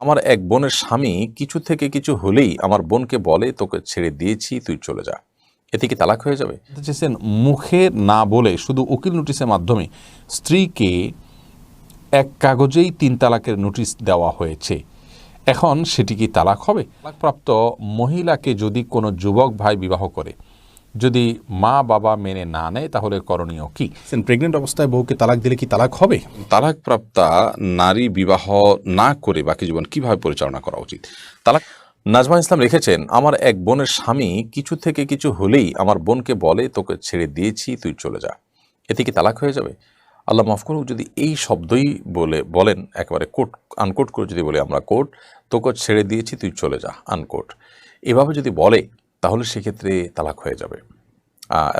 আমার এক বোনের স্বামী কিছু থেকে কিছু হলেই আমার বোনকে বলে, তোকে ছেড়ে দিয়েছি, তুই চলে যা। এতে কি তালাক হয়ে যাবে? চেয়েছেন মুখে না বলে, শুধু উকিল নোটিশের মাধ্যমে স্ত্রীকে এক কাগজেই তিন তালাকের নোটিশ দেওয়া হয়েছে। এখন সেটি কি তালাক হবে? তালাকপ্রাপ্ত মহিলাকে যদি কোনো যুবক ভাই বিবাহ করে যদি মা বাবা মেনে না নেয় তাহলে করণীয় কি? প্রেগনেন্ট অবস্থায় বউকে তালাক দিলে কি তালাক হবে? তালাকপ্রাপ্তা নারী বিবাহ না করে বাকি জীবন কীভাবে পরিচালনা করা উচিত? তালাক নাজমা ইসলাম লিখেছেন আমার এক বোনের স্বামী কিছু থেকে কিছু হলেই আমার বোনকে বলে তোকে ছেড়ে দিয়েছি তুই চলে যা। এতে কি তালাক হয়ে যাবে? আল্লাহ মাফ করুক যদি এই শব্দই বলে বলেন একেবারে কোট আনকোট করে যদি বলি আমরা কোট তোকে ছেড়ে দিয়েছি তুই চলে যা আনকোট এভাবে যদি বলে তাহলে সেক্ষেত্রে তালাক হয়ে যাবে।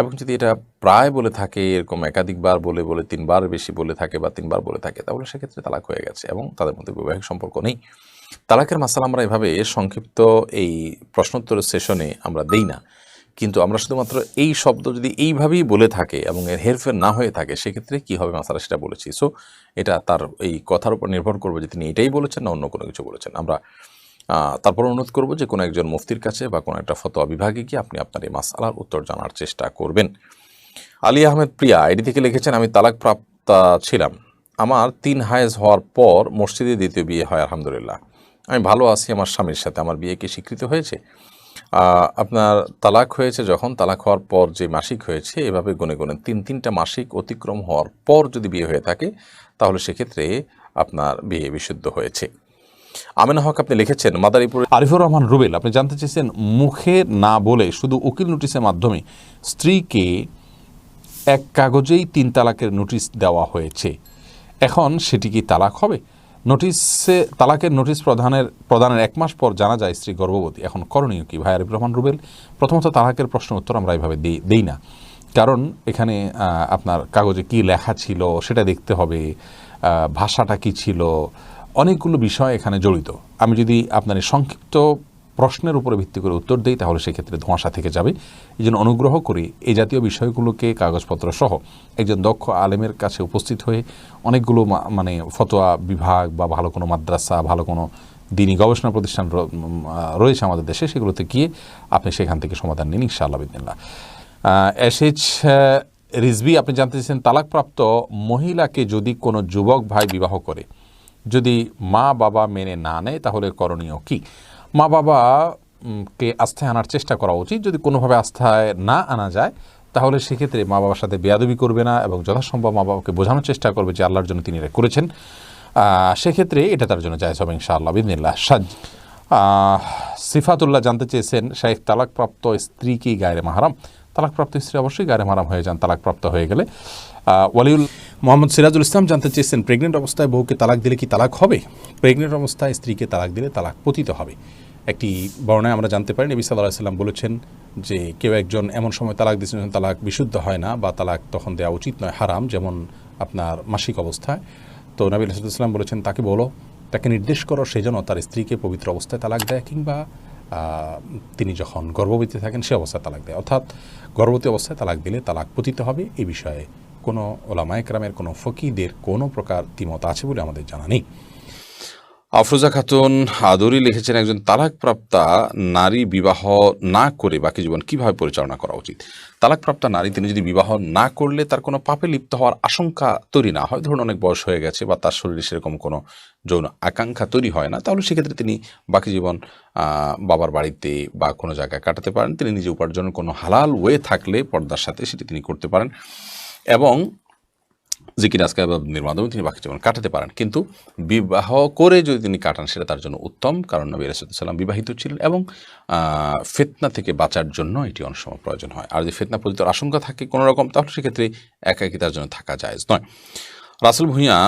এবং যদি এটা প্রায় বলে থাকে, এরকম একাধিকবার বলে বলে তিনবার বেশি বলে থাকে বা তিনবার বলে থাকে, তাহলে সেক্ষেত্রে তালাক হয়ে গেছে এবং তাদের মধ্যে বৈবাহিক সম্পর্ক নেই। তালাকের মাসাল আমরা এভাবে সংক্ষিপ্ত এই প্রশ্নোত্তরের সেশনে আমরা দেই না। কিন্তু আমরা শুধুমাত্র এই শব্দ যদি এইভাবেই বলে থাকে এবং এর হেরফের না হয়ে থাকে, সেক্ষেত্রে কী হবে মাসালা সেটা বলেছি। সো এটা তার এই কথার উপর নির্ভর করবে যে তিনি এটাই বলেছেন না অন্য কোনো কিছু বলেছেন। আমরা তারপর অনুরোধ করব যে কোনো একজন মুফতির কাছে বা কোনো একটা ফতোয়া বিভাগে গিয়ে আপনি আপনার এই মাসালার উত্তর জানার চেষ্টা করবেন। আলী আহমেদ প্রিয়া, এটি থেকে লিখেছেন, আমি তালাক প্রাপ্তা ছিলাম। আমার তিন হায়েজ হওয়ার পর মসজিদে দ্বিতীয় বিয়ে হয়, আলহামদুলিল্লাহ। আমি ভালো আছি, আমার স্বামীর সাথে আমার বিয়ে কি স্বীকৃত হয়েছে? আপনার তালাক হয়েছে যখন, তালাক হওয়ার পর যে মাসিক হয়েছে, এভাবে গুনে গুনে তিন, তিনটা মাসিক অতিক্রম হওয়ার পর যদি বিয়ে হয়ে থাকে, তাহলে সেক্ষেত্রে আপনার বিয়ে বিশুদ্ধ হয়েছে। আমিনা হক, আপনি লিখেছেন মাদারীপুর আরিফুর রহমান রুবেল, আপনি জানতে চেয়েছেন মুখে না বলে শুধু উকিল নোটিশের মাধ্যমে স্ত্রীকে এক কাগজেই তিন তালাকের নোটিশ দেওয়া হয়েছে। এখন সেটি কি তালাক হবে? নোটিশে, তালাকের নোটিশ প্রদানের প্রদানের এক মাস পর জানা যায় স্ত্রী গর্ভবতী। এখন করণীয় কি ভাই আরিফুর রহমান রুবেল? প্রথমত তালাকের প্রশ্ন উত্তর আমরা এইভাবে দেই না। কারণ এখানে আপনার কাগজে কি লেখা ছিল, সেটা দেখতে হবে ভাষাটা কি ছিল অনেকগুলো বিষয় এখানে জড়িত। আমি যদি আপনার সংক্ষিপ্ত প্রশ্নের উপরে ভিত্তি করে উত্তর দিই, তাহলে সেক্ষেত্রে ধোঁয়াশা থেকে যাবে। এই জন্য অনুগ্রহ করে এই জাতীয় বিষয়গুলোকে, কাগজপত্র সহ একজন দক্ষ আলেমের কাছে উপস্থিত হয়ে অনেকগুলো মানে ফতোয়া বিভাগ বা ভালো কোনো মাদ্রাসা, ভালো কোনো দিনী গবেষণা প্রতিষ্ঠান রয়েছে আমাদের দেশে, সেগুলোতে গিয়ে আপনি সেখান থেকে সমাধান নিন, ইনশাআল্লাহ বিদিল্লা এসএইচ রিজবি আপনি জানতে চাইছেন, তালাকপ্রাপ্ত মহিলাকে যদি কোনো যুবক ভাই বিবাহ করে যদি মা বাবা মেনে না নেয়, তাহলে করণীয় কি? মা বাবা কে আস্থায় আনার চেষ্টা করা উচিত। যদি কোনোভাবে আস্থায় না আনা যায়, তাহলে সেক্ষেত্রে মা বাবার সাথে বেয়াদবি করবে না এবং যথাসম্ভব মা বাবাকে বোঝানোর চেষ্টা করবে যে আল্লাহর জন্য তিনি এটা করেছেন। সেক্ষেত্রে এটা তার জন্য জায়জ হবে ইনশাআল্লাহ, বিদিনিল্লাহ। সাজ সিফাতুল্লাহ জানতে চেয়েছেন শাহেখ তালাকপ্রাপ্ত স্ত্রী কি গায়ের মাহারাম? তালাকপ্রাপ্ত স্ত্রী অবশ্যই গায়ের মারাম হয়ে যান, তালাকপ্রাপ্ত হয়ে গেলে। ওয়ালিউল মোহাম্মদ সিরাজুল ইসলাম জানতে চেয়েছেন প্রেগনেন্ট অবস্থায় বউকে তালাক দিলে কি তালাক হবে? প্রেগনেন্ট অবস্থায় স্ত্রীকে তালাক দিলে তালাক পতিত হবে। একটি বর্ণায় আমরা জানতে পারি, নবী সাল্লাহ সাল্লাম বলেছেন যে কেউ একজন এমন সময় তালাক দিয়েছেন তালাক বিশুদ্ধ হয় না বা তালাক তখন দেওয়া উচিত নয়, হারাম, যেমন আপনার মাসিক অবস্থায়। তো নবী সাল্লাম বলেছেন, তাকে বলো, তাকে নির্দেশ করো সে যেন তার স্ত্রীকে পবিত্র অবস্থায় তালাক দেয় কিংবা তিনি যখন গর্ভবতী থাকেন, সে অবস্থায় তালাক দেয়। অর্থাৎ গর্ভবতী অবস্থায় তালাক দিলে তালাক পতিত হবে এ বিষয়ে কোনো ওলামায়করামের কোনো ফকিদের কোনো প্রকার দ্বিমত আছে বলে আমাদের জানা নেই। আফরোজা খাতুন আদরি লিখেছেন একজন তালাকপ্রাপ্তা নারী বিবাহ না করে বাকি জীবন কীভাবে পরিচালনা করা উচিত? তালাকপ্রাপ্তা নারী, তিনি যদি বিবাহ না করলে তার কোনো পাপে লিপ্ত হওয়ার আশঙ্কা তৈরি না হয়। ধরুন অনেক বয়স হয়ে গেছে বা তার শরীরে সেরকম কোনো যৌন আকাঙ্ক্ষা তৈরি হয় না, তাহলে সেক্ষেত্রে তিনি বাকি জীবন বাবার বাড়িতে বা কোনো জায়গায় কাটাতে পারেন। তিনি নিজে উপার্জনের কোনো হালাল ওয়ে থাকলে পর্দার সাথে সেটি তিনি করতে পারেন। এবং জিকির, আজকার মাধ্যমে তিনি বাকি জীবন কাটাতে পারেন। কিন্তু বিবাহ করে যদি তিনি কাটান, সেটা তার জন্য উত্তম, কারণ নবী রাসুলাম বিবাহিত ছিলেন এবং ফেতনা থেকে বাঁচার জন্য এটি অনেক সময় প্রয়োজন হয়। আর যদি ফেতনা পতিত আশঙ্কা থাকে কোনো রকম, তাহলে সেক্ষেত্রে একাকি তার জন্য থাকা যায় নয়। রাসুল ভূঁইয়া,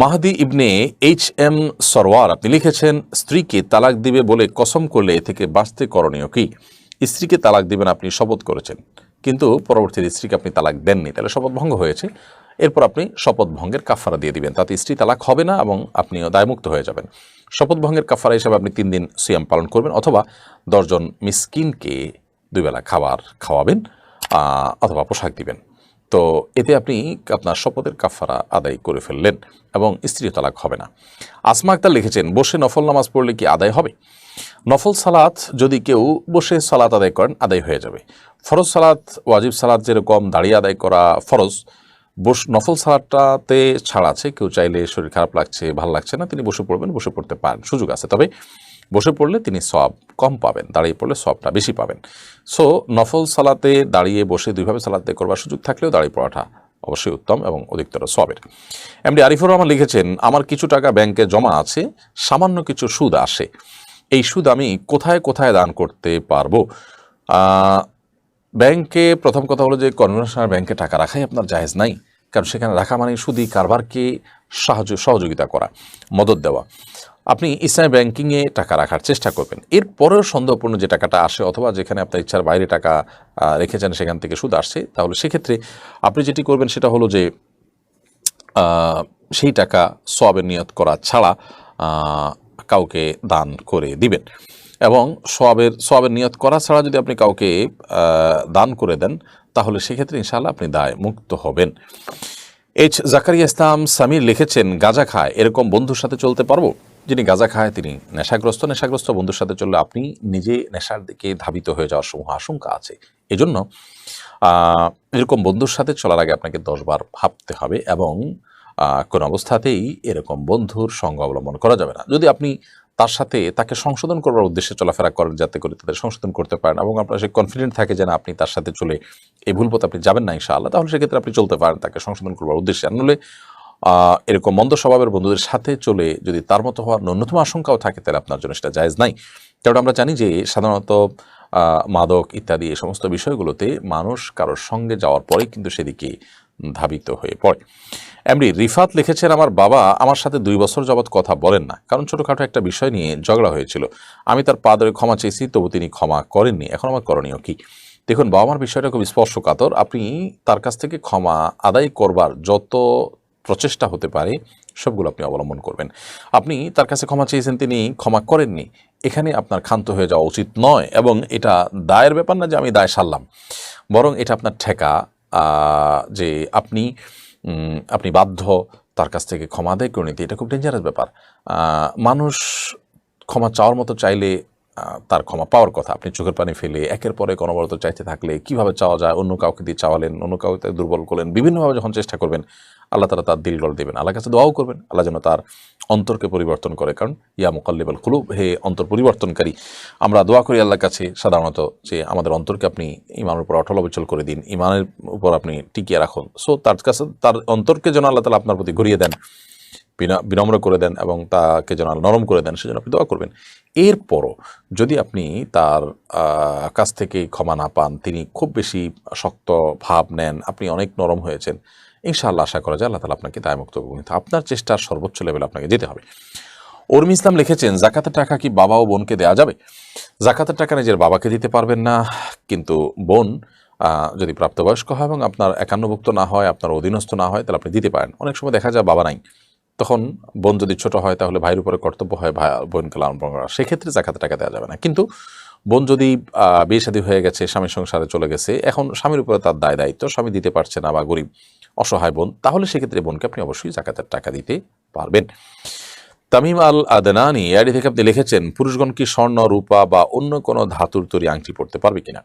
মাহাদি ইবনে এইচ এম সরওয়ার আপনি লিখেছেন, স্ত্রীকে তালাক দিবে বলে কসম করলে এ থেকে বাঁচতে করণীয় কি? স্ত্রীকে তালাক দিবেন আপনি শপথ করেছেন। কিন্তু পরবর্তীতে স্ত্রীকে আপনি তালাক দেননি। তাহলে শপথ ভঙ্গ হয়েছে। এরপর আপনি শপথ ভঙ্গের কাফারা দিয়ে দিবেন। তাতে স্ত্রী তালাক হবে না এবং আপনিও দায়মুক্ত হয়ে যাবেন। শপথ ভঙ্গের কাফারা হিসাবে আপনি তিন দিন সিয়াম পালন করবেন অথবা দশজন মিসকিনকে দুবেলা খাবার খাওয়াবেন অথবা পোশাক দিবেন। তো এতে আপনি আপনার শপথের কাফারা আদায় করে ফেললেন এবং স্ত্রী তালাক হবে না। আসমা আক্তার লিখেছেন, বসে নফল নামাজ পড়লে কি আদায় হবে? নফল সালাত যদি কেউ বসে সালাত আদায় করেন, আদায় হয়ে যাবে। ফরজ সালাত, ওয়াজিব সালাত যেরকম দাঁড়িয়ে আদায় করা ফরজ বস নফল সালাদটাতে ছাড় আছে, কেউ চাইলে শরীর খারাপ লাগছে, ভালো লাগছে না, তিনি বসে পড়বেন, বসে পড়তে পারেন, সুযোগ আছে। তবে বসে পড়লে তিনি সব কম পাবেন, দাঁড়িয়ে পড়লে সবটা বেশি পাবেন। সো, নফল সালাতে দাঁড়িয়ে বসে দুইভাবে সালাতে করবার সুযোগ থাকলেও দাঁড়িয়ে পড়াটা অবশ্যই উত্তম এবং অধিকতর সবের এমডি আরিফুর রহমান লিখেছেন, আমার কিছু টাকা ব্যাংকে জমা আছে, সামান্য কিছু সুদ আসে। এই সুদ আমি কোথায় কোথায় দান করতে পারব? ব্যাংকে প্রথম কথা হলো যে কনভেনশনাল ব্যাংকে টাকা রাখাই আপনার জায়েজ নাই, কারণ সেখানে রাখা মানে শুধুই কারবারকে সাহায্য, সহযোগিতা করা মদত দেওয়া। আপনি ইসলামী ব্যাংকিংয়ে টাকা রাখার চেষ্টা করবেন। এরপরেও সন্দেহপূর্ণ যে টাকাটা আসে অথবা যেখানে আপনার ইচ্ছার বাইরে টাকা রেখেছেন সেখান থেকে সুদ আসছে, তাহলে সেক্ষেত্রে আপনি যেটি করবেন সেটা হলো যে সেই টাকা সবের নিয়ত করা ছাড়া কাউকে দান করে দিবেন। এবং সবের সবের নিয়ত করা ছাড়া যদি আপনি কাউকে দান করে দেন, তাহলে সেক্ষেত্রে ইনশাআল্লাহ আপনি দায় মুক্ত হবেন। এইচ জাকারিয়া ইসলাম সামির লিখেছেন, গাঁজা খায়, এরকম বন্ধুর সাথে চলতে পারব? যিনি গাঁজা খায়, তিনি নেশাগ্রস্ত নেশাগ্রস্ত বন্ধুর সাথে চললে আপনি নিজে নেশার দিকে ধাবিত হয়ে যাওয়ার সমূহ আশঙ্কা আছে। এজন্য এরকম বন্ধুর সাথে চলার আগে আপনাকে দশবার ভাবতে হবে এবং কোনো অবস্থাতেই এরকম বন্ধুর সঙ্গ অবলম্বন করা যাবে না। যদি আপনি তার সাথে তাকে সংশোধন করবার উদ্দেশ্যে চলাফেরা করেন যাতে করে তাদের সংশোধন করতে পারেন এবং আপনার সে কনফিডেন্ট থাকে যে না, আপনি তার সাথে চলে এই ভুল পথে আপনি যাবেন না ইনশাআল্লাহ, তাহলে সেক্ষেত্রে আপনি চলতে পারেন তাকে সংশোধন করবার উদ্দেশ্যে। নলে এরকম মন্দ স্বভাবের বন্ধুদের সাথে চলে যদি তার মতো হওয়ার ন্যূনতম আশঙ্কাও থাকে, তাহলে আপনার জন্য সেটা জায়েজ নাই। কারণ আমরা জানি যে সাধারণত মাদক ইত্যাদি এই সমস্ত বিষয়গুলোতে মানুষ কারোর সঙ্গে যাওয়ার পরেই কিন্তু সেদিকে ধাবিত হয়ে পড়ে। এমডি রিফাত লিখেছেন, আমার বাবা আমার সাথে দুই বছর যাবৎ কথা বলেন না। কারণ ছোটোখাটো একটা বিষয় নিয়ে ঝগড়া হয়েছিল। আমি তার পা ধরে ক্ষমা চেয়েছি, তবু তিনি ক্ষমা করেননি। এখন আমার করণীয় কি? দেখুন বাবা মার বিষয়টা খুব স্পর্শকাতর আপনি তার কাছ থেকে ক্ষমা আদায় করবার যত প্রচেষ্টা হতে পারে, সবগুলো আপনি অবলম্বন করবেন। আপনি তার কাছে ক্ষমা চেয়েছেন, তিনি ক্ষমা করেননি। এখানে আপনার ক্ষান্ত হয়ে যাওয়া উচিত নয় এবং এটা দায়ের ব্যাপার না যে আমি দায় সারলাম। বরং এটা আপনার ঠেকা যে আপনি আপনি বাধ্য তার কাছ থেকে ক্ষমা আদায় করে নিতে এটা খুব ডেঞ্জারাস ব্যাপার। মানুষ ক্ষমা চাওয়ার মতো চাইলে তার ক্ষমা পাওয়ার কথা। আপনি চোখের পানি ফেলে একের পরে অনবরত চাইতে থাকলে কীভাবে চাওয়া যায়? অন্য কাউকে দিয়ে চাওয়ালেন, অন্য কাউকে দুর্বল করলেন, বিভিন্নভাবে যখন চেষ্টা করবেন, আল্লাহ তারা তার দিল গড় দেবেন। আল্লাহ কাছে দোয়াও করবেন, আল্লাহ যেন তার অন্তরকে পরিবর্তন করে। কারণ, ইয়া মোকাল্লিবাল কুলুব, হে অন্তর পরিবর্তনকারী, আমরা দোয়া করি আল্লাহর কাছে সাধারণত যে আমাদের অন্তরকে আপনি ইমানের উপর অটল অবিচল করে দিন, ইমানের উপর আপনি টিকিয়ে রাখুন। সো তার কাছে, তার অন্তরকে যেন আল্লাহ তালা আপনার প্রতি ঘুরিয়ে দেন। বিনম্র করে দেন এবং তাকে যেন নরম করে দেন, সেজন্য আপনি দোয়া করবেন। এরপরও যদি আপনি তার কাছ থেকে ক্ষমা না পান, তিনি খুব বেশি শক্ত ভাব নেন, আপনি অনেক নরম হয়েছেন, ইনশাআল্লাহ আশা করা যায় আল্লাহ তালা আপনাকে দায়মুক্ত করবেন আপনার চেষ্টার সর্বোচ্চ লেভেলে আপনাকে যেতে হবে। উর্মি ইসলাম লিখেছেন, জাকাতের টাকা কি বাবা ও বোনকে দেওয়া যাবে? জাকাতের টাকা নিজের বাবাকে দিতে পারবেন না, কিন্তু বোন যদি প্রাপ্তবয়স্ক হয় এবং আপনার একান্নভুক্ত না হয়, আপনার অধীনস্থ না হয়, তাহলে আপনি দিতে পারেন। অনেক সময় দেখা যায় বাবা নাই। তখন বোন যদি ছোট হয়, তাহলে ভাইয়ের উপরে কর্তব্য হয় ভাই বোনকে লালন পালন করা। সেক্ষেত্রে জাকাতের টাকা দেওয়া যাবে না। কিন্তু বোন যদি বিয়ে শাদী হয়ে গেছে, স্বামীর সংসারে চলে গেছে, এখন স্বামীর উপরে তার দায় দায়িত্ব, স্বামী দিতে পারছে না বা গরিব, অসহায় বোন, তাহলে সেক্ষেত্রে বোনকে আপনি অবশ্যই জাকাতের টাকা দিতে পারবেন। তামিম আল আদনানি এআডি থেকে আপনি লিখেছেন, পুরুষগণ কি স্বর্ণ, রূপা বা অন্য কোনো ধাতুর তৈরি আংটি পড়তে পারবে কিনা?